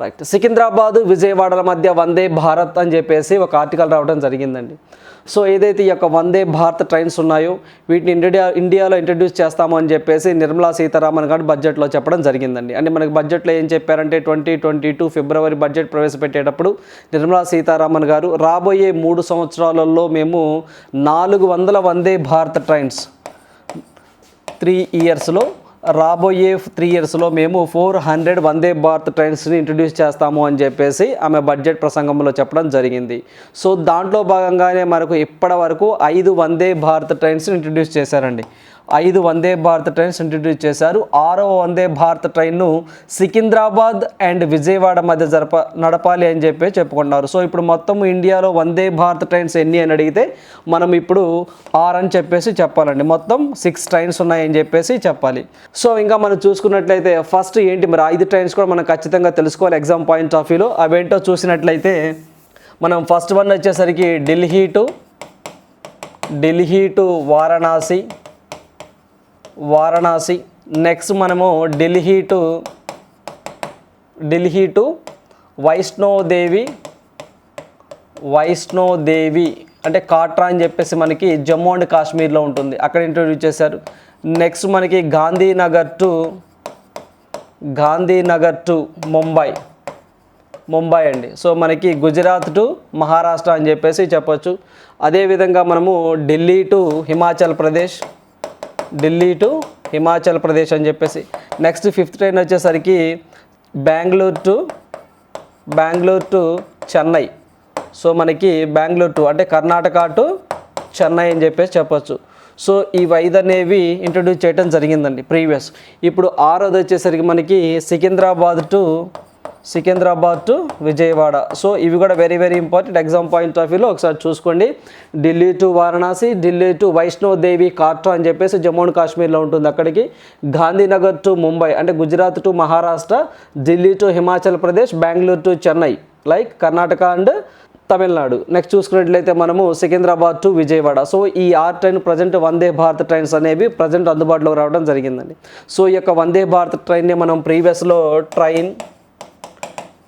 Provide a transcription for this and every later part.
Right Secunderabad విజయవాడల మధ్య వందే భారత్ అని చెప్పేసి ఒక ఆర్టికల్ రావడం జరిగిందండి. సో ఏదైతే ఈ యొక్క వందే భారత్ ట్రైన్స్ ఉన్నాయో వీటిని ఇండియా ఇండియాలో ఇంట్రడ్యూస్ చేస్తాము అని చెప్పేసి నిర్మలా సీతారామన్ గారు బడ్జెట్లో చెప్పడం జరిగిందండి. అంటే మనకి బడ్జెట్లో ఏం చెప్పారంటే twenty twenty two February budget ప్రవేశపెట్టేటప్పుడు Nirmala Sitharaman గారు రాబోయే మూడు సంవత్సరాలలో మేము నాలుగు వందల వందే భారత్ ట్రైన్స్ త్రీ ఇయర్స్లో రాబోయే త్రీ ఇయర్స్లో మేము ఫోర్ హండ్రెడ్ వందే భారత్ ట్రైన్స్ని ఇంట్రడ్యూస్ చేస్తాము అని చెప్పేసి ఆమె బడ్జెట్ ప్రసంగంలో చెప్పడం జరిగింది. సో దాంట్లో భాగంగానే మనకు ఇప్పటి వరకు ఐదు వందే భారత్ ట్రైన్స్ని ఇంట్రడ్యూస్ చేశారండి. ఐదు వందే భారత్ ట్రైన్స్ ఇంట్రడ్యూస్ చేశారు. ఆరవ వందే భారత్ ట్రైన్ను సికింద్రాబాద్ అండ్ విజయవాడ మధ్య జరప నడపాలి అని చెప్పి చెప్పుకున్నారు సో ఇప్పుడు మొత్తం ఇండియాలో వందే భారత్ ట్రైన్స్ ఎన్ని అని అడిగితే మనం ఇప్పుడు ఆరు అని చెప్పేసి చెప్పాలండి. మొత్తం సిక్స్ ట్రైన్స్ ఉన్నాయని చెప్పేసి చెప్పాలి. సో ఇంకా మనం చూసుకున్నట్లయితే ఫస్ట్ ఏంటి? మరి ఐదు ట్రైన్స్ కూడా మనం ఖచ్చితంగా తెలుసుకోవాలి ఎగ్జామ్ పాయింట్ ఆఫ్ వ్యూలో అవేంటో చూసినట్లయితే మనం ఫస్ట్ వన్ వచ్చేసరికి Delhi to Delhi to Varanasi Varanasi. Next మనము ఢిల్లీ టు ఢిల్లీ టు వైష్ణోదేవి వైష్ణోదేవి అంటే కాట్రా అని చెప్పేసి మనకి జమ్మూ అండ్ కాశ్మీర్లో ఉంటుంది. అక్కడ ఇంట్రొడ్యూస్ చేశారు. నెక్స్ట్ మనకి గాంధీనగర్ టు గాంధీనగర్ టు ముంబై. ముంబై అండి. సో మనకి గుజరాత్ టు మహారాష్ట్ర అని చెప్పేసి చెప్పొచ్చు. అదేవిధంగా మనము ఢిల్లీ టు హిమాచల్ ప్రదేశ్ ఢిల్లీ టు హిమాచల్ ప్రదేశ్ అని చెప్పేసి. నెక్స్ట్ ఫిఫ్త్ ట్రైన్ వచ్చేసరికి Bengaluru to Bengaluru to Chennai so మనకి బెంగళూరు టు అంటే కర్ణాటక టు చెన్నై అని చెప్పేసి చెప్పచ్చు. సో ఈ ఐదు అనేవి ఇంట్రడ్యూస్ చేయడం జరిగిందండి ప్రీవియస్ ఇప్పుడు ఆరోది వచ్చేసరికి మనకి Secunderabad to Secunderabad to Vijayawada. So ఇవి కూడా very very important exam point of వ్యూలో ఒకసారి చూసుకోండి. ఢిల్లీ టు వారణాసి ఢిల్లీ టు వైష్ణోదేవి కాట్రా అని చెప్పేసి జమ్మూ అండ్ కాశ్మీర్లో ఉంటుంది అక్కడికి. గాంధీనగర్ టు ముంబై అంటే Gujarat to Maharashtra Delhi to Himachal Pradesh Bengaluru to Chennai like Karnataka and Tamil Nadu. Next చూసుకున్నట్లయితే మనము సికింద్రాబాద్ టు విజయవాడ. సో ఈ are train present Vande Bharat trains అనేవి ప్రజెంట్ అందుబాటులో రావడం జరిగిందండి. సో ఈ యొక్క వందే భారత్ ట్రైన్ని మనం ప్రీవియస్లో ట్రైన్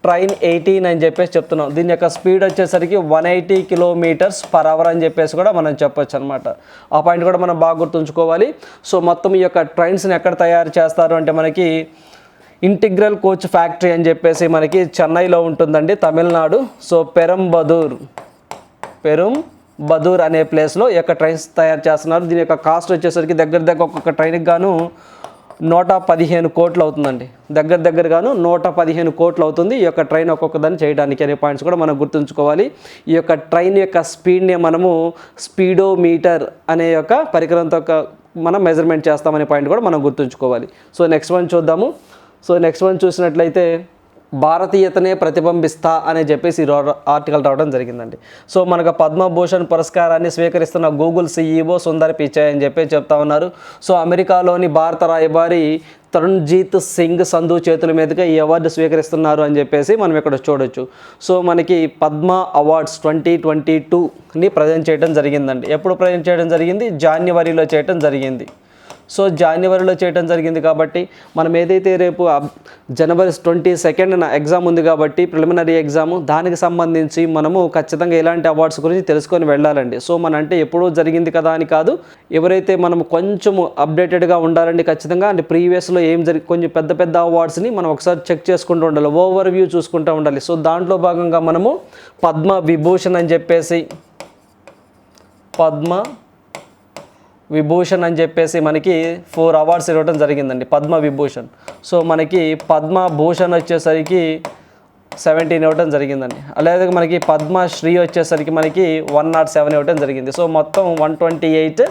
ట్రైన్ ఎయిటీన్ అని చెప్పేసి చెప్తున్నాం. దీని యొక్క స్పీడ్ వచ్చేసరికి one eighty kilometres per hour అని చెప్పేసి కూడా మనం చెప్పొచ్చు అనమాట ఆ పాయింట్ కూడా మనం బాగా గుర్తుంచుకోవాలి. సో మొత్తం ఈ యొక్క ట్రైన్స్ని ఎక్కడ తయారు చేస్తారు అంటే మనకి ఇంటిగ్రల్ కోచ్ ఫ్యాక్టరీ అని చెప్పేసి మనకి చెన్నైలో ఉంటుందండి తమిళనాడు. సో పెరంబదూర్ పెరుం బదూర్ అనే ప్లేస్లో ఈ యొక్క ట్రైన్స్ తయారు చేస్తున్నారు. దీని యొక్క కాస్ట్ వచ్చేసరికి దగ్గర దగ్గర ఒక్కొక్క ట్రైన్కి గాను నూట పదిహేను కోట్లు అవుతుందండి దగ్గర దగ్గరగాను నూట పదిహేను కోట్లు అవుతుంది ఈ యొక్క ట్రైన్ ఒక్కొక్క దాన్ని చేయడానికి అనే పాయింట్స్ కూడా మనం గుర్తుంచుకోవాలి. ఈ యొక్క ట్రైన్ యొక్క స్పీడ్ని మనము స్పీడోమీటర్ అనే యొక్క పరికరంతో మనం మెజర్మెంట్ చేస్తామనే పాయింట్ కూడా మనం గుర్తుంచుకోవాలి. సో నెక్స్ట్ వన్ చూద్దాము. సో నెక్స్ట్ వన్ చూసినట్లయితే భారతీయతనే ప్రతిబింబిస్తా అని చెప్పేసి రో- ఆర్టికల్ రావడం జరిగిందండి. సో మనకు పద్మభూషణ్ పురస్కారాన్ని స్వీకరిస్తున్న గూగుల్ సీఈఓ సుందర్ పిచాయ్ అని చెప్పి చెప్తా ఉన్నారు. సో అమెరికాలోని భారత రాయబారి తరుణ్జీత్ సింగ్ సంధు చేతుల మీదుగా ఈ అవార్డు స్వీకరిస్తున్నారు అని చెప్పేసి మనం ఇక్కడ చూడొచ్చు. సో మనకి పద్మ అవార్డ్స్ ట్వంటీ ట్వంటీ టూని ప్రజెంట్ చేయడం జరిగిందండి. ఎప్పుడు ప్రజెంట్ చేయడం జరిగింది? జాన్యువరిలో చేయడం జరిగింది. సో జనవరిలో చేయడం జరిగింది కాబట్టి మనం ఏదైతే రేపు జనవరి ట్వంటీ సెకండ్ ఎగ్జామ్ ఉంది కాబట్టి ప్రిలిమినరీ ఎగ్జామ్ దానికి సంబంధించి మనము ఖచ్చితంగా ఇలాంటి అవార్డ్స్ గురించి తెలుసుకొని వెళ్ళాలండి. సో మన అంటే ఎప్పుడూ జరిగింది కదా అని కాదు ఎవరైతే మనం కొంచెము అప్డేటెడ్గా ఉండాలండి ఖచ్చితంగా అంటే ప్రీవియస్లో ఏం జరిగి కొంచెం పెద్ద పెద్ద అవార్డ్స్ని మనం ఒకసారి చెక్ చేసుకుంటూ ఉండాలి ఓవర్ వ్యూ చూసుకుంటూ ఉండాలి. సో దాంట్లో భాగంగా మనము పద్మ విభూషణ్ అని చెప్పేసి పద్మ విభూషణ్ అని చెప్పేసి మనకి ఫోర్ అవార్డ్స్ ఇవ్వడం జరిగిందండి పద్మ విభూషణ్ సో మనకి పద్మ భూషణ్ వచ్చేసరికి సెవెంటీన్ ఇవ్వటం జరిగిందండి. అలాగే మనకి పద్మశ్రీ వచ్చేసరికి మనకి వన్ నాట్ సెవెన్ ఇవ్వటం జరిగింది. సో మొత్తం వన్ ట్వంటీ ఎయిట్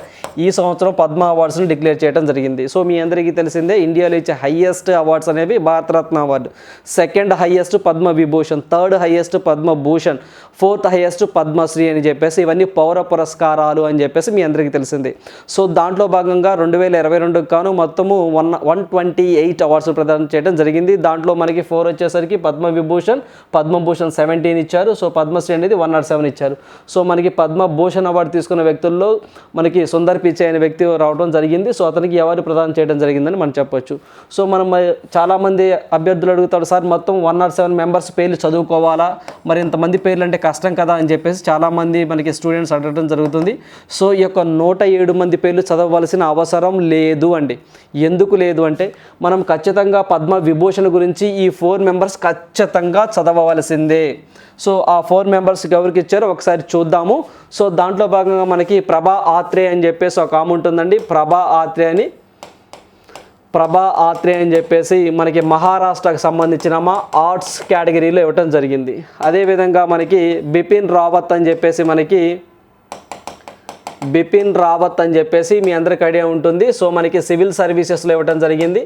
ఈ సంవత్సరం పద్మ అవార్డ్స్ని డిక్లేర్ చేయడం జరిగింది. సో మీ అందరికీ తెలిసిందే ఇండియాలో ఇచ్చే హయ్యెస్ట్ అవార్డ్స్ అనేవి Bharat Ratna award. Second highest Padma Vibhushan third highest Padma Bhushan fourth highest Padma Shri అని చెప్పేసి ఇవన్నీ పౌర పురస్కారాలు అని చెప్పేసి మీ అందరికీ తెలిసిందే. సో దాంట్లో భాగంగా రెండు వేల ఇరవై రెండుకి కాను మొత్తము one one twenty eight awards ప్రదానం చేయడం జరిగింది. దాంట్లో మనకి ఫోర్ వచ్చేసరికి పద్మ విభూషణ్ పద్మభూషణ్ సెవెంటీన్ ఇచ్చారు. సో పద్మశ్రీ అనేది వన్ నాట్ సెవెన్ ఇచ్చారు. సో మనకి పద్మభూషణ్ అవార్డు తీసుకున్న వ్యక్తుల్లో మనకి సుందర్ పిచ్చే అనే వ్యక్తి రావడం జరిగింది. సో అతనికి అవార్డు ప్రదానం చేయడం జరిగిందని మనం చెప్పొచ్చు. సో మనం చాలామంది అభ్యర్థులు అడుగుతాడు సార్ మొత్తం వన్ నాట్ సెవెన్ మెంబర్స్ పేర్లు చదువుకోవాలా? మరి ఇంతమంది పేర్లు అంటే కష్టం కదా? అని చెప్పేసి చాలామంది మనకి స్టూడెంట్స్ అడగడం జరుగుతుంది. సో ఈ యొక్క నూట ఏడు మంది పేర్లు చదవవలసిన అవసరం లేదు అండి. ఎందుకు లేదు అంటే మనం ఖచ్చితంగా పద్మ విభూషణ్ గురించి ఈ ఫోర్ మెంబర్స్ ఖచ్చితంగా చదవవలసిందే. సో ఆ ఫోర్ మెంబర్స్కి ఎవరికి ఇచ్చారో ఒకసారి చూద్దాము. సో దాంట్లో భాగంగా మనకి ప్రభా ఆత్రే అని చెప్పేసి ఒక ఆమె ఉంటుందండి. ప్రభా ఆత్రే అని. ప్రభా ఆత్రే అని చెప్పేసి మనకి మహారాష్ట్రకు సంబంధించిన మా ఆర్ట్స్ కేటగిరీలో ఇవ్వటం జరిగింది. అదేవిధంగా మనకి బిపిన్ రావత్ అని చెప్పేసి మనకి బిపిన్ రావత్ అని చెప్పేసి మీ అందరికి ఐడియా ఉంటుంది. సో మనకి సివిల్ సర్వీసెస్లో ఇవ్వడం జరిగింది.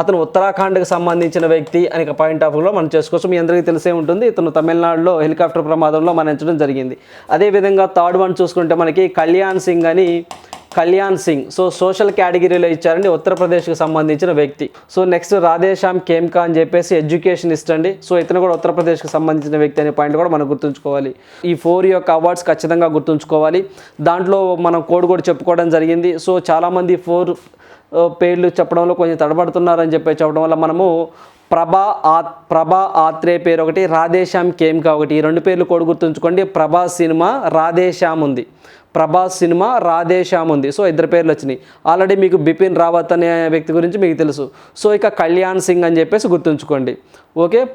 అతను ఉత్తరాఖండ్కి సంబంధించిన వ్యక్తి అని ఒక పాయింట్ ఆఫ్ వ్యూలో మనం చేసుకోవచ్చు. మీ అందరికీ తెలిసే ఉంటుంది. ఇతను తమిళనాడులో హెలికాప్టర్ ప్రమాదంలో మరణించడం జరిగింది. అదేవిధంగా థర్డ్ వన్ చూసుకుంటే మనకి కళ్యాణ్ సింగ్ అని కళ్యాణ్ సింగ్. సో సోషల్ కేటగిరీలో ఇచ్చారండి. ఉత్తరప్రదేశ్కి సంబంధించిన వ్యక్తి. సో నెక్స్ట్ రాధేశ్యామ్ కేమ్కా అని చెప్పేసి ఎడ్యుకేషన్ ఇస్తండి సో ఇతను కూడా ఉత్తరప్రదేశ్కి సంబంధించిన వ్యక్తి అనే పాయింట్ కూడా మనం గుర్తుంచుకోవాలి. ఈ ఫోర్ యొక్క అవార్డ్స్ ఖచ్చితంగా గుర్తుంచుకోవాలి. దాంట్లో మనం కోడ్ కూడా చెప్పుకోవడం జరిగింది. సో చాలామంది ఫోర్ పేర్లు చెప్పడంలో కొంచెం తడబడుతున్నారని చెప్పి చెప్పడం వల్ల మనము ప్రభా ఆ ప్రభా ఆత్రే పేరు ఒకటి రాధేశ్యామ్ కేమ్కా ఒకటి. ఈ రెండు పేర్లు కూడా గుర్తుంచుకోండి. ప్రభా సినిమా రాధేశ్యామ్ ఉంది. ప్రభాస్ సినిమా రాధేశ్యామ్ ఉంది. సో ఇద్దరు పేర్లు వచ్చినాయి. ఆల్రెడీ మీకు బిపిన్ రావత్ అనే వ్యక్తి గురించి మీకు తెలుసు. సో ఇక కళ్యాణ్ సింగ్ అని చెప్పేసి గుర్తుంచుకోండి. ఓకే?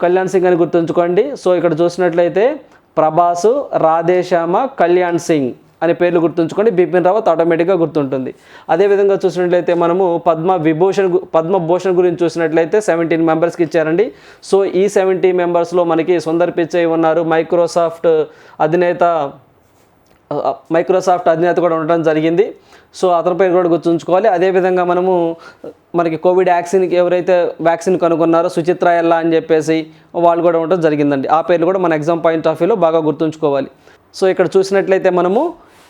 కళ్యాణ్ సింగ్ అని గుర్తుంచుకోండి. సో ఇక్కడ చూసినట్లయితే ప్రభాస్ రాధేశ్యామ కళ్యాణ్ సింగ్. అనే పేర్లు గుర్తుంచుకోండి. బిపిన్ రావత్ ఆటోమేటిక్గా గుర్తుంటుంది. అదేవిధంగా చూసినట్లయితే మనము పద్మ విభూషణ్ పద్మభూషణ్ గురించి చూసినట్లయితే సెవెంటీన్ మెంబర్స్కి ఇచ్చారండి. సో ఈ సెవెంటీ మెంబర్స్లో మనకి సుందర్ పిచ్చై ఉన్నారు. మైక్రోసాఫ్ట్ అధినేత మైక్రోసాఫ్ట్ అధినేత కూడా ఉండడం జరిగింది. సో అతని పేరు కూడా గుర్తుంచుకోవాలి. అదేవిధంగా మనము మనకి కోవిడ్ వ్యాక్సిన్కి ఎవరైతే వ్యాక్సిన్ కనుగొన్నారో సుచిత్ర ఎల్లా అని చెప్పేసి వాళ్ళు కూడా ఉండడం జరిగిందండి. ఆ పేర్లు కూడా మన ఎగ్జామ్ పాయింట్ ఆఫ్ వ్యూలో బాగా గుర్తుంచుకోవాలి. సో ఇక్కడ చూసినట్లయితే మనము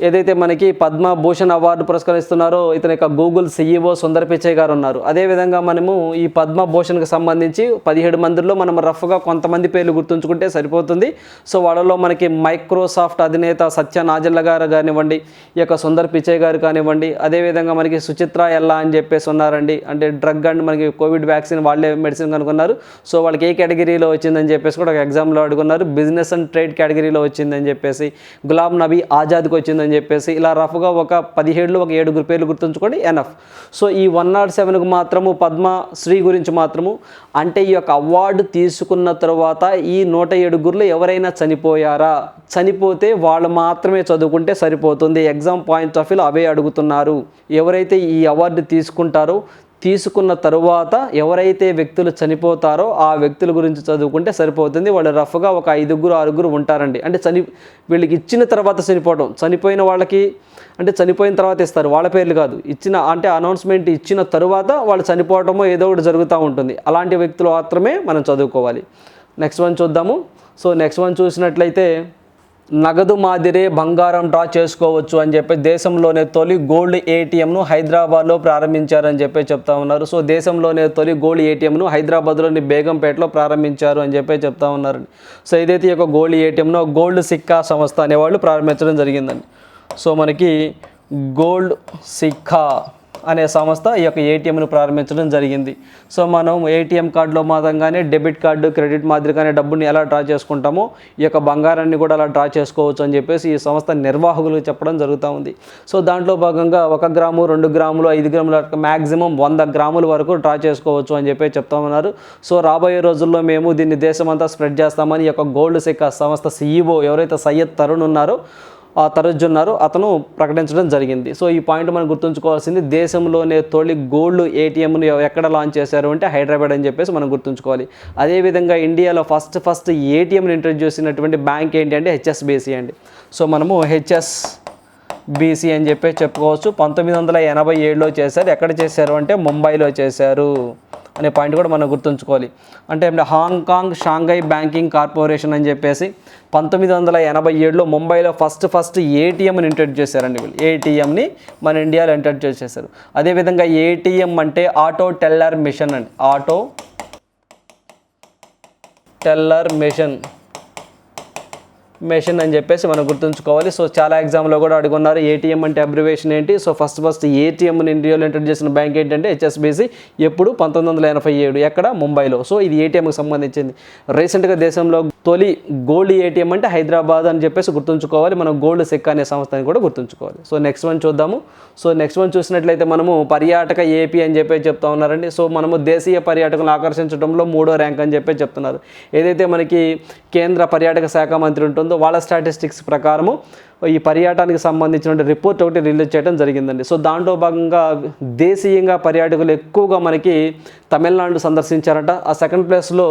ఏదైతే మనకి పద్మభూషణ్ అవార్డు పురస్కరిస్తున్నారో ఇతని యొక్క గూగుల్ సీఈఓ సుందర్ పిచ్చయ్య గారు ఉన్నారు. అదేవిధంగా మనము ఈ పద్మభూషణ్కి సంబంధించి పదిహేడు మందిలో మనం రఫ్గా కొంతమంది పేర్లు గుర్తుంచుకుంటే సరిపోతుంది. సో వాళ్ళలో మనకి మైక్రోసాఫ్ట్ అధినేత సత్య నాజల్ల గారు కానివ్వండి ఈ యొక్క సుందర్ పిచ్చయ్య గారు కానివ్వండి అదేవిధంగా మనకి సుచిత్ర ఎల్లా అని చెప్పేసి ఉన్నారండి. అంటే డ్రగ్ అండ్ మనకి కోవిడ్ వ్యాక్సిన్ వాళ్ళే మెడిసిన్ కనుక్కున్నారు సో వాళ్ళకి ఏ కేటగిరీలో వచ్చిందని చెప్పేసి కూడా ఒక ఎగ్జామ్లో అడుగున్నారు. బిజినెస్ అండ్ ట్రేడ్ కేటగిరీలో వచ్చిందని చెప్పేసి గులాం నబీ ఆజాద్కి వచ్చిందని అని చెప్పేసి ఇలా రఫ్గా ఒక పదిహేడులో ఒక ఏడుగురు పేర్లు గుర్తుంచుకోండి ఎనఫ్ సో ఈ వన్ నాట్ సెవెన్కు మాత్రము పద్మశ్రీ గురించి మాత్రము అంటే ఈ యొక్క అవార్డు తీసుకున్న తర్వాత ఈ నూట ఏడుగురులో ఎవరైనా చనిపోయారా? చనిపోతే వాళ్ళు మాత్రమే చదువుకుంటే సరిపోతుంది. ఎగ్జామ్ పాయింట్ ఆఫ్ వ్యూలో అవే అడుగుతున్నారు. ఎవరైతే ఈ అవార్డు తీసుకుంటారో తీసుకున్న తరువాత ఎవరైతే వ్యక్తులు చనిపోతారో ఆ వ్యక్తుల గురించి చదువుకుంటే సరిపోతుంది. వాళ్ళు రఫ్గా ఒక ఐదుగురు ఆరుగురు ఉంటారండి. అంటే చని వీళ్ళకి ఇచ్చిన తర్వాత చనిపోవడం చనిపోయిన వాళ్ళకి అంటే చనిపోయిన తర్వాత ఇస్తారు. వాళ్ళ పేర్లు కాదు. ఇచ్చిన అంటే అనౌన్స్మెంట్ ఇచ్చిన తరువాత వాళ్ళు చనిపోవటమో ఏదో ఒకటి జరుగుతూ ఉంటుంది. అలాంటి వ్యక్తులు మాత్రమే మనం చదువుకోవాలి. నెక్స్ట్ వన్ చూద్దాము. సో నెక్స్ట్ వన్ చూసినట్లయితే నగదు మాదిరే బంగారం డ్రా చేసుకోవచ్చు అని చెప్పి దేశంలోనే తొలి గోల్డ్ ఏటీఎంను హైదరాబాద్లో ప్రారంభించారని చెప్పి చెప్తా ఉన్నారు. సో దేశంలోనే తొలి గోల్డ్ ఏటీఎంను హైదరాబాద్లోని బేగంపేటలో ప్రారంభించారు అని చెప్పి చెప్తా ఉన్నారు. సో ఏదైతే ఈ యొక్క గోల్డ్ ఏటీఎంను గోల్డ్ సిక్కా సంస్థ అనేవాళ్ళు ప్రారంభించడం జరిగిందండి. సో మనకి గోల్డ్ సిక్కా అనే సంస్థ ఈ యొక్క ఏటీఎంను ప్రారంభించడం జరిగింది. సో మనం ఏటీఎం కార్డులో మాత్రంగానే డెబిట్ కార్డు క్రెడిట్ మాదిరిగానే డబ్బుని ఎలా డ్రా చేసుకుంటామో ఈ యొక్క బంగారాన్ని కూడా అలా డ్రా చేసుకోవచ్చు అని చెప్పేసి ఈ సంస్థ నిర్వాహకులు చెప్పడం జరుగుతూ ఉంది. సో దాంట్లో భాగంగా ఒక గ్రాము రెండు గ్రాములు ఐదు గ్రాములు మ్యాక్సిమం వంద గ్రాముల వరకు డ్రా చేసుకోవచ్చు అని చెప్పి చెప్తా ఉన్నారు. సో రాబోయే రోజుల్లో మేము దీన్ని దేశమంతా స్ప్రెడ్ చేస్తామని ఈ యొక్క గోల్డ్ సిక్కా సంస్థ సీఈఓ ఎవరైతే సయ్యద్ తరుణ్ ఉన్నారో ఆ తరజున్నారు. అతను ప్రకటించడం జరిగింది. సో ఈ పాయింట్ మనం గుర్తుంచుకోవాల్సింది దేశంలోనే తొలి గోల్డ్ ఏటీఎంను ఎక్కడ లాంచ్ చేశారు అంటే హైదరాబాద్ అని చెప్పేసి మనం గుర్తుంచుకోవాలి. అదేవిధంగా ఇండియాలో ఫస్ట్ ఫస్ట్ ఏటీఎంని ఇంట్రడ్యూస్ చేసినటువంటి బ్యాంక్ ఏంటి అంటే హెచ్ఎస్బిసి అండి. సో మనము హెచ్ఎస్ బీసీ అని చెప్పి చెప్పుకోవచ్చు. పంతొమ్మిది వందల ఎనభై ఏడులో చేశారు. ఎక్కడ చేశారు అంటే ముంబైలో చేశారు. అనే పాయింట్ కూడా మనం గుర్తుంచుకోవాలి. అంటే హాంకాంగ్ షాంఘై బ్యాంకింగ్ కార్పొరేషన్ అని చెప్పేసి పంతొమ్మిది వందల ఎనభై ఏడులో ముంబైలో ఫస్ట్ ఫస్ట్ ఏటీఎంని ఇంట్రడ్యూస్ చేశారండి వీళ్ళు. ఏటీఎంని మన ఇండియాలో ఇంట్రడ్యూస్ చేశారు. అదేవిధంగా ఏటీఎం అంటే ఆటో టెల్లర్ మిషన్ అండి. Auto teller machine. మెషిన్ అని చెప్పేసి మనం గుర్తుంచుకోవాలి. సో చాలా ఎగ్జామ్లో కూడా అడుగున్నారు. ఏటీఎం అంటే అబ్రివేషన్ ఏంటి? సో ఫస్ట్ ఫస్ట్ ఏటీఎంని ఇండియాలో ఇంట్రడ్యూస్ చేసిన బ్యాంక్ ఏంటంటే హెచ్ఎస్బిసి ఎప్పుడు పంతొమ్మిది వందల ఎనభై ఏడు ఎక్కడ? ముంబైలో. సో ఇది ఏటీఎంకి సంబంధించింది. రీసెంట్గా దేశంలో తొలి గోల్డ్ ఏటీఎం అంటే హైదరాబాద్ అని చెప్పేసి గుర్తుంచుకోవాలి. మనం గోల్డ్ సెక్ అనే సంస్థని కూడా గుర్తుంచుకోవాలి. సో నెక్స్ట్ వన్ చూద్దాము. సో నెక్స్ట్ వన్ చూసినట్లయితే మనము పర్యాటక ఏపీ అని చెప్పి చెప్తా ఉన్నారండి. సో మనము దేశీయ పర్యాటకులను ఆకర్షించడంలో మూడో ర్యాంక్ అని చెప్పి చెప్తున్నారు. ఏదైతే మనకి కేంద్ర పర్యాటక శాఖ మంత్రి ఉంటుందో వాళ్ళ స్టాటిస్టిక్స్ ప్రకారము ఈ పర్యాటకానికి సంబంధించిన రిపోర్ట్ ఒకటి రిలీజ్ చేయడం జరిగిందండి. సో దాంట్లో భాగంగా దేశీయంగా పర్యాటకులు ఎక్కువగా మనకి తమిళనాడు సందర్శించారట. ఆ సెకండ్ ప్లేస్లో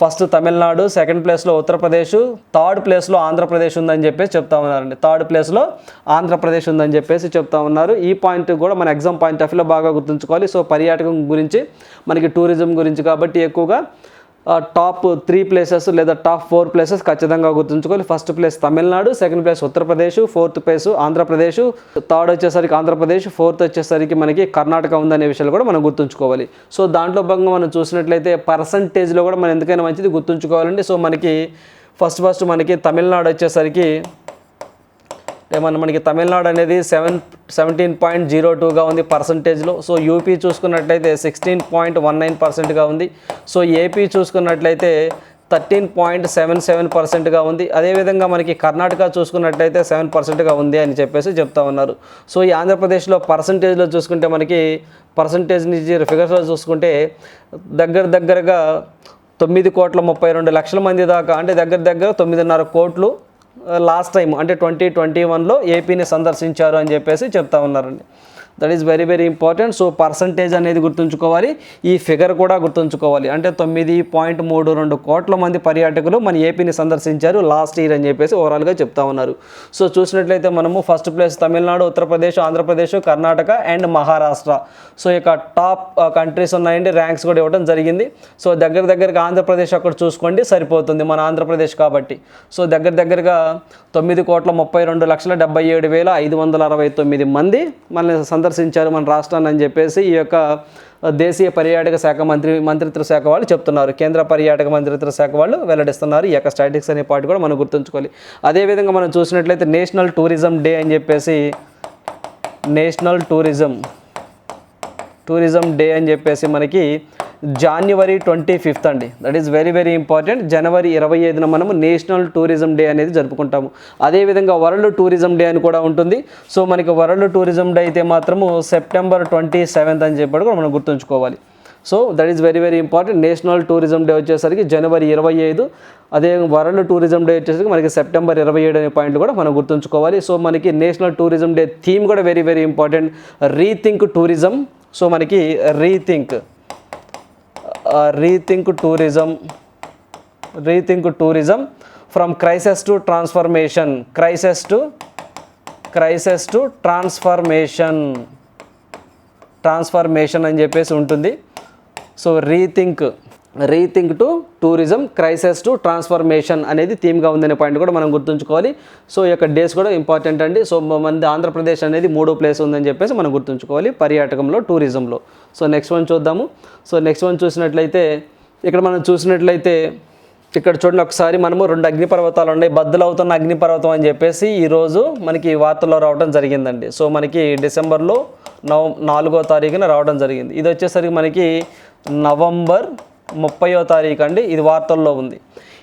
ఫస్ట్ తమిళనాడు సెకండ్ ప్లేస్లో ఉత్తరప్రదేశ్ థర్డ్ ప్లేస్లో ఆంధ్రప్రదేశ్ ఉందని చెప్పేసి చెప్తా ఉన్నారండి. థర్డ్ ప్లేస్లో ఆంధ్రప్రదేశ్ ఉందని చెప్పేసి చెప్తా ఉన్నారు. ఈ పాయింట్ కూడా మన ఎగ్జామ్ పాయింట్ ఆఫ్ వ్యూలో బాగా గుర్తుంచుకోవాలి. సో పర్యాటకం గురించి మనకి టూరిజం గురించి కాబట్టి ఎక్కువగా టాప్ త్రీ ప్లేసెస్ లేదా టాప్ ఫోర్ ప్లేసెస్ ఖచ్చితంగా గుర్తుంచుకోవాలి. First place Tamil Nadu second place Uttar Pradesh fourth place Andhra Pradesh third వచ్చేసరికి ఆంధ్రప్రదేశ్ ఫోర్త్ వచ్చేసరికి మనకి కర్ణాటక ఉందనే విషయాలు కూడా మనం గుర్తుంచుకోవాలి. సో దాంట్లో భాగంగా మనం చూసినట్లయితే పర్సంటేజ్లో కూడా మనం ఎందుకైనా మంచిది గుర్తుంచుకోవాలండి. సో మనకి ఫస్ట్ ఫస్ట్ మనకి తమిళనాడు వచ్చేసరికి ఏమన్నా మనకి తమిళనాడు అనేది సెవెన్ సెవెంటీన్ పాయింట్ జీరో టూగా ఉంది పర్సంటేజ్లో. సో యూపీ చూసుకున్నట్లయితే సిక్స్టీన్ పాయింట్ వన్ నైన్ పర్సెంట్గా ఉంది. సో ఏపీ చూసుకున్నట్లయితే థర్టీన్ పాయింట్ సెవెన్ సెవెన్ పర్సెంట్గా ఉంది. అదేవిధంగా మనకి కర్ణాటక చూసుకున్నట్లయితే సెవెన్ పర్సెంట్గా ఉంది అని చెప్పేసి చెప్తా ఉన్నారు. సో ఈ ఆంధ్రప్రదేశ్లో పర్సంటేజ్లో చూసుకుంటే మనకి పర్సంటేజ్ నుంచి ఫిగర్స్లో చూసుకుంటే దగ్గర దగ్గరగా తొమ్మిది కోట్ల ముప్పై రెండు లక్షల మంది దాకా అంటే దగ్గర దగ్గర తొమ్మిదిన్నర కోట్లు లాస్ట్ టైం అంటే ట్వంటీ ట్వంటీ వన్లో ఏపీని సందర్శించారు అని చెప్పేసి చెప్తా ఉన్నారండి. That is very very important so percentage అనేది గుర్తుంచుకోవాలి. ఈ ఫిగర్ కూడా గుర్తుంచుకోవాలి. అంటే తొమ్మిది పాయింట్ మూడు రెండు కోట్ల మంది పర్యాటకులు మన ఏపీని సందర్శించారు లాస్ట్ ఇయర్ అని చెప్పేసి ఓవరాల్గా చెప్తా ఉన్నారు. సో చూసినట్లయితే మనము first place Tamil Nadu Uttar Pradesh Andhra Pradesh Karnataka and Maharashtra. So ఇక టాప్ కంట్రీస్ ఉన్నాయండి. ర్యాంక్స్ కూడా ఇవ్వడం జరిగింది. సో దగ్గర దగ్గరగా ఆంధ్రప్రదేశ్ అక్కడ చూసుకోండి. సరిపోతుంది మన ఆంధ్రప్రదేశ్ కాబట్టి. సో దగ్గర దగ్గరగా తొమ్మిది కోట్ల ముప్పై రెండు లక్షల డెబ్బై ఏడు వేల ఐదు వందల అరవై తొమ్మిది మంది మనల్ని సందర్శించారు మన రాష్ట్రాన్ని అని చెప్పేసి ఈ యొక్క దేశీయ పర్యాటక శాఖ మంత్రి మంత్రిత్వ శాఖ వాళ్ళు చెప్తున్నారు. కేంద్ర పర్యాటక మంత్రిత్వ శాఖ వాళ్ళు వెల్లడిస్తున్నారు. ఈ యొక్క స్టాటిక్స్ అనే పార్ట్ కూడా మనం గుర్తుంచుకోవాలి. అదేవిధంగా మనం చూసినట్లయితే నేషనల్ టూరిజం డే అని చెప్పేసి నేషనల్ టూరిజం టూరిజం డే అని చెప్పేసి మనకి జనవరి ట్వంటీ ఫిఫ్త్ అండి. That is very very important జనవరి ఇరవై ఐదున మనము నేషనల్ టూరిజం డే అనేది జరుపుకుంటాము. అదేవిధంగా వరల్డ్ టూరిజం డే అని కూడా ఉంటుంది. సో మనకి వరల్డ్ టూరిజం డే అయితే మాత్రము సెప్టెంబర్ ట్వంటీ సెవెంత్ అని చెప్పి కూడా మనం గుర్తుంచుకోవాలి. So that is very very important national tourism day వచ్చేసరికి జనవరి ఇరవై ఐదు. అదే వరల్డ్ టూరిజం డే వచ్చేసరికి మనకి సెప్టెంబర్ ఇరవై ఏడు అనే పాయింట్ కూడా మనం గుర్తుంచుకోవాలి. సో మనకి నేషనల్ టూరిజం డే థీమ్ కూడా very very important rethink tourism so మనకి rethink rethink tourism rethink tourism from crises to transformation crises to crises to transformation transformation అని చెప్పేసి ఉంటుంది. So rethink rethink to tourism crises to transformation అనేది థీమ్గా ఉందనే point కూడా మనం గుర్తుంచుకోవాలి. సో ఈ యొక్క డేస్ కూడా ఇంపార్టెంట్ అండి. సో మన ఆంధ్రప్రదేశ్ అనేది మూడో ప్లేస్ ఉందని చెప్పేసి మనం గుర్తుంచుకోవాలి పర్యాటకంలో టూరిజంలో సో నెక్స్ట్ వన్ చూద్దాము. సో నెక్స్ట్ వన్ చూసినట్లయితే ఇక్కడ మనం చూసినట్లయితే ఇక్కడ చూడండి ఒకసారి మనము రెండు అగ్నిపర్వతాలు ఉన్నాయి. బద్దలవుతున్న అగ్నిపర్వతం అని చెప్పేసి ఈరోజు మనకి వార్తల్లో రావడం జరిగిందండి. సో మనకి డిసెంబర్లో నవ నాలుగో తారీఖున రావడం జరిగింది. ఇది వచ్చేసరికి మనకి నవంబర్ ముప్పయో తారీఖు అండి. ఇది వార్తల్లో ఉంది.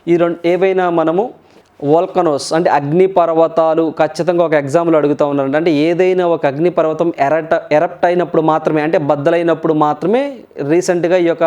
ఈ రెండు ఏవైనా మనము వోల్కనోస్ అంటే అగ్ని పర్వతాలు ఖచ్చితంగా ఒక ఎగ్జామ్లో అడుగుతూ ఉన్నారండి. అంటే ఏదైనా ఒక అగ్ని పర్వతం ఎరట ఎరప్ట్ అయినప్పుడు మాత్రమే అంటే బద్దలైనప్పుడు మాత్రమే రీసెంట్గా ఈ యొక్క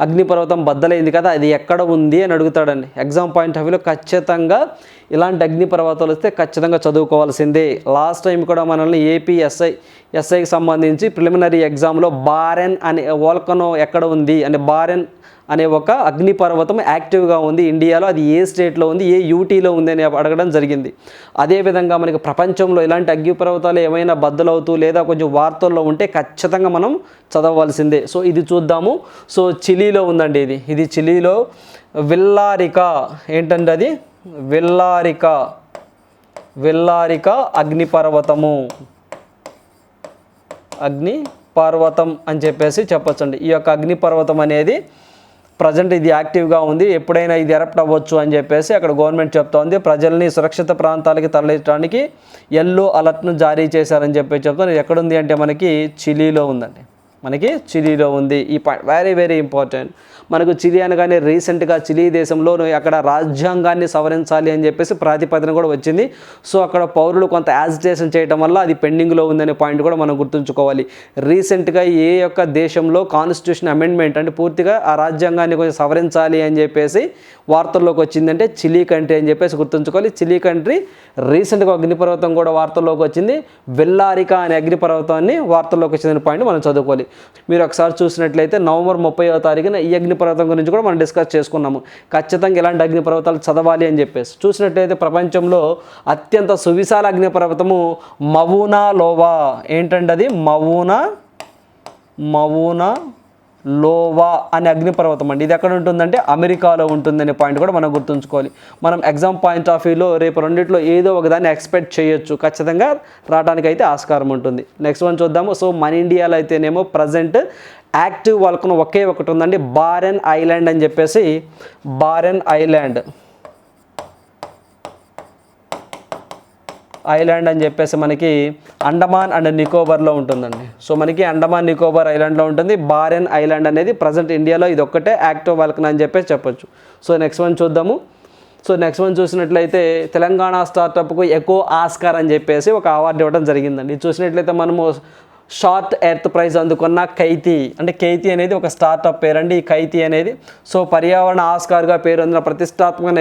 అగ్ని పర్వతం బద్దలైంది కదా అది ఎక్కడ ఉంది అని అడుగుతాడండి. ఎగ్జామ్ పాయింట్ ఆఫ్ వ్యూలో ఖచ్చితంగా ఇలాంటి అగ్ని పర్వతాలు వస్తే ఖచ్చితంగా చదువుకోవాల్సిందే. లాస్ట్ టైం కూడా మనల్ని ఏపీ ఎస్ఐ ఎస్ఐకి సంబంధించి ప్రిలిమినరీ ఎగ్జామ్లో బారెన్ అనే వోల్కనో ఎక్కడ ఉంది? అంటే బారెన్ అనే ఒక అగ్నిపర్వతం యాక్టివ్గా ఉంది ఇండియాలో. అది ఏ స్టేట్లో ఉంది ఏ యూటీలో ఉంది అని అడగడం జరిగింది. అదేవిధంగా మనకి ప్రపంచంలో ఇలాంటి అగ్నిపర్వతాలు ఏమైనా బద్దలవుతూ లేదా కొంచెం వార్తల్లో ఉంటే ఖచ్చితంగా మనం చదవవలసిందే సో ఇది చూద్దాము. సో చిలీలో ఉందండి ఇది. ఇది చిలీలో విల్లారికా ఏంటంటే అది? విల్లారిక విల్లారిక అగ్నిపర్వతము. అగ్ని పర్వతం అని చెప్పేసి చెప్పచ్చండి. ఈ యొక్క అగ్నిపర్వతం అనేది ప్రజెంట్ ఇది యాక్టివ్గా ఉంది ఎప్పుడైనా ఇది ఎరప్ట్ అవ్వచ్చు అని చెప్పేసి అక్కడ గవర్నమెంట్ చెప్తోంది. ప్రజల్ని సురక్షిత ప్రాంతాలకి తరలించడానికి ఎల్లో అలర్ట్ను జారీ చేశారని చెప్పి చెప్తాను ఇది ఎక్కడుంది అంటే మనకి చిలీలో ఉందండి. మనకి చిలీలో ఉంది. ఈ పాయింట్ వెరీ వెరీ ఇంపార్టెంట్ మనకు చిలీ అనగానే రీసెంట్గా చిలీ దేశంలో అక్కడ రాజ్యాంగాన్ని సవరించాలి అని చెప్పేసి ప్రాతిపదన కూడా వచ్చింది. సో అక్కడ పౌరులు కొంత యాజిటేషన్ చేయడం వల్ల అది పెండింగ్లో ఉందనే పాయింట్ కూడా మనం గుర్తుంచుకోవాలి. రీసెంట్గా ఏ యొక్క దేశంలో కాన్స్టిట్యూషన్ అమెండ్మెంట్ అంటే పూర్తిగా ఆ రాజ్యాంగాన్ని కొంచెం సవరించాలి అని చెప్పేసి వార్తల్లోకి వచ్చిందంటే చిలీ కంట్రీ అని చెప్పేసి గుర్తుంచుకోవాలి. చిలీ కంట్రీ రీసెంట్గా అగ్నిపర్వతం కూడా వార్తల్లోకి వచ్చింది. వెల్లారిక అనే అగ్నిపర్వతాన్ని వార్తల్లోకి వచ్చిందనే పాయింట్ మనం చదువుకోవాలి. మీరు ఒకసారి చూసినట్లయితే నవంబర్ ముప్పైవ తారీఖున ఈ అగ్నిపర్వతం గురించి కూడా మనం డిస్కస్ చేసుకున్నాము. ఖచ్చితంగా ఎలాంటి అగ్నిపర్వతాలు చదవాలి అని చెప్పేసి. చూసినట్లయితే ప్రపంచంలో అత్యంత సువిశాల అగ్నిపర్వతము మవూనా లోవా. ఏంటంటే అది? మవూనా మవూనా లోవా అనే అగ్నిపర్వతం అండి. ఇది ఎక్కడ ఉంటుందంటే అమెరికాలో ఉంటుందనే పాయింట్ కూడా మనం గుర్తుంచుకోవాలి. మనం ఎగ్జామ్ పాయింట్ ఆఫ్ వ్యూలో రేపు రెండిట్లో ఏదో ఒకదాన్ని ఎక్స్పెక్ట్ చేయొచ్చు. ఖచ్చితంగా రావడానికి అయితే ఆస్కారం ఉంటుంది. నెక్స్ట్ వన్ చూద్దాము. సో మన ఇండియాలో అయితేనేమో ప్రజెంట్ యాక్టివ్ వాళ్ళకున్న ఒకే ఒకటి ఉందండి. బారెన్ ఐలాండ్ అని చెప్పేసి బారెన్ ఐలాండ్. ఐలాండ్ అని చెప్పేసి మనకి అండమాన్ అండ్ నికోబార్లో ఉంటుందండి. సో మనకి అండమాన్ నికోబార్ ఐలాండ్లో ఉంటుంది. బారెన్ ఐలాండ్ అనేది ప్రజెంట్ ఇండియాలో ఇది ఒక్కటే యాక్టివ్ వాల్కన్ అని చెప్పేసి చెప్పొచ్చు. సో నెక్స్ట్ వన్ చూద్దాము. సో నెక్స్ట్ వన్ చూసినట్లయితే తెలంగాణ స్టార్టప్కు ఎకో ఆస్కార్ అని చెప్పేసి ఒక అవార్డు ఇవ్వడం జరిగిందండి. చూసినట్లయితే మనము షార్ట్ ఎర్త్ ప్రైజ్ అందుకున్న కైతి అంటే కైతి అనేది ఒక స్టార్టప్ పేరండి. ఈ కైతి అనేది సో పర్యావరణ ఆస్కార్గా పేరు అందిన ప్రతిష్టాత్మక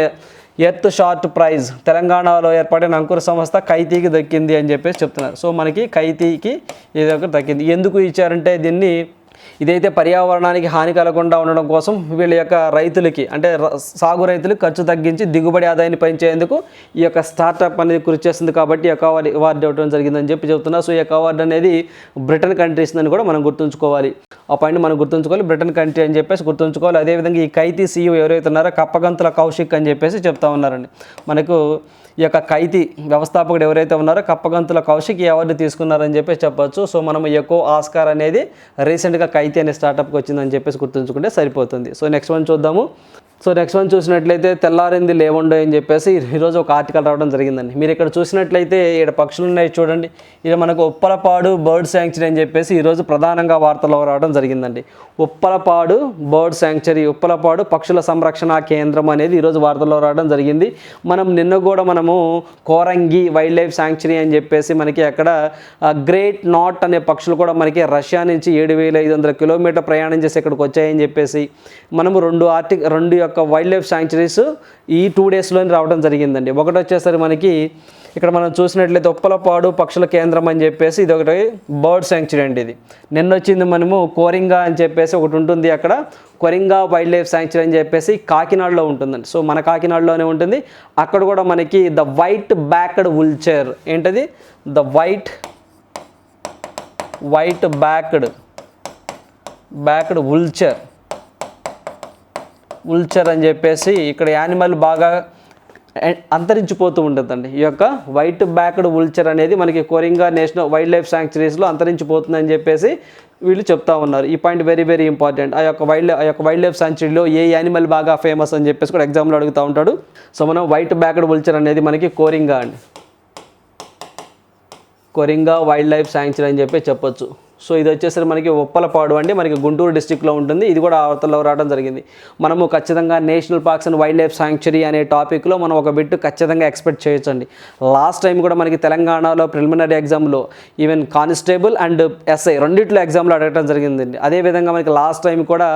ఎర్త్ షార్ట్ ప్రైజ్. తెలంగాణలో ఏర్పడిన అంకుర సంస్థ కైతీకి దక్కింది అని చెప్పేసి చెప్తున్నారు. సో మనకి కైతీకి ఇది ఒకటి దక్కింది. ఎందుకు ఇచ్చారంటే దీన్ని ఇదైతే పర్యావరణానికి హాని కలగకుండా ఉండడం కోసం వీళ్ళ యొక్క రైతులకి అంటే సాగు రైతులు ఖర్చు తగ్గించి దిగుబడి ఆదాయాన్ని పెంచేందుకు ఈ యొక్క స్టార్టప్ అనేది కృషి చేస్తుంది కాబట్టి ఈ యొక్క అవార్డు అవార్డు ఇవ్వడం జరిగిందని చెప్పి చెప్తున్నా సో ఈ యొక్క అవార్డు అనేది బ్రిటన్ కంట్రీస్ అని కూడా మనం గుర్తుంచుకోవాలి. ఆ పాయింట్ మనం గుర్తుంచుకోవాలి. బ్రిటన్ కంట్రీ అని చెప్పేసి గుర్తుంచుకోవాలి. అదేవిధంగా ఈ కైతీ సీఈఓ ఎవరైతే ఉన్నారో కప్పగంతుల కౌశిక్ అని చెప్పేసి చెప్తా ఉన్నారండి. మనకు ఈ యొక్క ఖైతీ వ్యవస్థాపకుడు ఎవరైతే ఉన్నారో కప్పగంతుల కౌశిక్ ఈ అవార్డు తీసుకున్నారని చెప్పేసి చెప్పొచ్చు. సో మనం ఎక్కువ ఆస్కార్ అనేది రీసెంట్గా ఖైతీ అనే స్టార్టప్కి వచ్చిందని చెప్పేసి గుర్తుంచుకుంటే సరిపోతుంది. సో నెక్స్ట్ వన్ చూద్దాము. సో నెక్స్ట్ వన్ చూసినట్లయితే తెల్లారింది లేవండో అని చెప్పేసి ఈరోజు ఒక ఆర్టికల్ రావడం జరిగిందండి. మీరు ఇక్కడ చూసినట్లయితే ఇక్కడ పక్షులు ఉన్నాయి చూడండి. ఇక్కడ మనకు ఉప్పలపాడు బర్డ్ శాంక్చరీ అని చెప్పేసి ఈరోజు ప్రధానంగా వార్తల్లో రావడం జరిగిందండి. ఉప్పలపాడు బర్డ్ శాంక్చరీ ఉప్పలపాడు పక్షుల సంరక్షణ కేంద్రం అనేది ఈరోజు వార్తల్లో రావడం జరిగింది. మనం నిన్న కూడా మనము కోరంగి వైల్డ్ లైఫ్ శాంక్చరీ అని చెప్పేసి మనకి అక్కడ గ్రేట్ నాట్ అనే పక్షులు కూడా మనకి రష్యా నుంచి ఏడు వేల ఐదు వందల కిలోమీటర్ ప్రయాణం చేసి ఇక్కడికి వచ్చాయని చెప్పేసి మనము రెండు ఆర్టి రెండు యొక్క వైల్డ్ లైఫ్ శాంక్చురీస్ ఈ టూ డేస్లోనే రావడం జరిగిందండి. ఒకటి వచ్చేసరి మనకి ఇక్కడ మనం చూసినట్లయితే ఉప్పలపాడు పక్షుల కేంద్రం అని చెప్పేసి ఇది ఒకటి బర్డ్ శాంక్చురీ అండి ఇది. నిన్న వచ్చింది మనము కోరింగా అని చెప్పేసి ఒకటి ఉంటుంది అక్కడ. కొరింగా వైల్డ్ లైఫ్ శాంక్చురీ అని చెప్పేసి కాకినాడలో ఉంటుందండి. సో మన కాకినాడలోనే ఉంటుంది. అక్కడ కూడా మనకి ద వైట్ బ్యాక్డ్ ఉల్చర్ ఏంటది? The white white backed backed vulture vulture అని చెప్పేసి ఇక్కడ యానిమల్ బాగా అంతరించిపోతూ ఉంటుందండి. ఈ యొక్క వైట్ బ్యాక్డ్ ఉల్చర్ అనేది మనకి కోరింగా నేషనల్ వైల్డ్ లైఫ్ శాంక్చురీస్లో అంతరించిపోతుందని చెప్పేసి వీళ్ళు చెప్తా ఉన్నారు. ఈ పాయింట్ వెరీ వెరీ ఇంపార్టెంట్. ఆ యొక్క వైల్డ్ ఆ యొక్క వైల్డ్ లైఫ్ శాంక్చురీలో ఏ యానిమల్ బాగా ఫేమస్ అని చెప్పేసి కూడా ఎగ్జామ్లో అడుగుతూ ఉంటాడు. సో మనం వైట్ బ్యాక్డ్ ఉల్చర్ అనేది మనకి కోరింగా అండి. కొరింగా వైల్డ్ లైఫ్ శాంక్చురీ అని చెప్పి చెప్పొచ్చు. సో ఇది వచ్చేసరికి మనకి ఉప్పలపాడు అండి. మనకి గుంటూరు డిస్టిక్లో ఉంటుంది. ఇది కూడా అవతలలో రావడం జరిగింది. మనము ఖచ్చితంగా national parks and wildlife sanctuary అనే టాపిక్లో మనం ఒక బిట్ ఖచ్చితంగా ఎక్స్పెక్ట్ చేయొచ్చండి. లాస్ట్ టైం కూడా మనకి తెలంగాణలో ప్రిలిమినరీ ఎగ్జామ్లో ఈవెన్ కానిస్టేబుల్ అండ్ ఎస్ఐ రెండిట్లో ఎగ్జామ్లో అడగడం జరిగిందండి. అదేవిధంగా మనకి లాస్ట్ టైం కూడా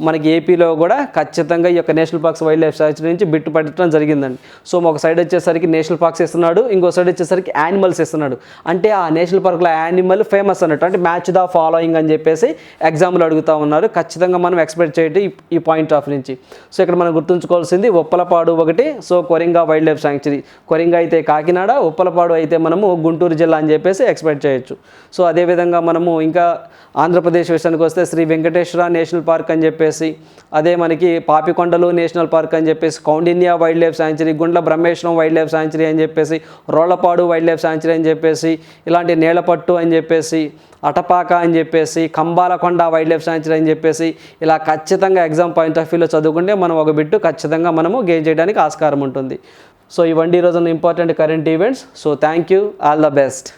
మనకి ఏపీలో కూడా ఖచ్చితంగా ఈ యొక్క national parks wildlife sanctuary నుంచి బిట్ పట్టడం జరిగిందండి. సో ఒక సైడ్ వచ్చేసరికి నేషనల్ పార్క్స్ ఇస్తున్నాడు. ఇంకో సైడ్ వచ్చేసరికి యానిమల్స్ ఇస్తున్నాడు. అంటే ఆ నేషనల్ పార్క్లో యానిమల్ ఫేమస్ అన్నట్టు అంటే మ్యాచ్ ద ఫాలోయింగ్ అని చెప్పేసి ఎగ్జామ్లు అడుగుతూ ఉన్నారు. ఖచ్చితంగా మనం ఎక్స్పెక్ట్ చేయటం ఈ- పాయింట్ ఆఫ్ నుంచి. సో ఇక్కడ మనం గుర్తుంచుకోవాల్సింది ఉప్పలపాడు ఒకటి so Coringa wildlife sanctuary Coringa అయితే కాకినాడ ఉప్పలపాడు అయితే మనము గుంటూరు జిల్లా అని చెప్పేసి ఎక్స్పెక్ట్ చేయొచ్చు. సో అదేవిధంగా మనము ఇంకా ఆంధ్రప్రదేశ్ విషయానికి వస్తే శ్రీ వెంకటేశ్వర నేషనల్ పార్క్ అని చెప్పేసి అదే మనకి పాపికొండలు నేషనల్ పార్క్ అని చెప్పేసి Kaundinya wildlife sanctuary Gundla Brahmeswaram wildlife sanctuary అని చెప్పేసి రోళ్ళపాడు వైల్డ్ లైఫ్ సాంచురీ అని చెప్పేసి ఇలాంటి నేలపట్టు అని చెప్పేసి అటపాక అని చెప్పేసి కంబాలకొండ వైల్డ్ లైఫ్ సాంచురీ అని చెప్పేసి ఇలా ఖచ్చితంగా ఎగ్జామ్ పాయింట్ ఆఫ్ వ్యూలో చదువుకుంటే మనం ఒక బిట్టు ఖచ్చితంగా మనము గెయిన్ చేయడానికి ఆస్కారం ఉంటుంది. సో ఇవండి ఈరోజు important current events so thank you all the best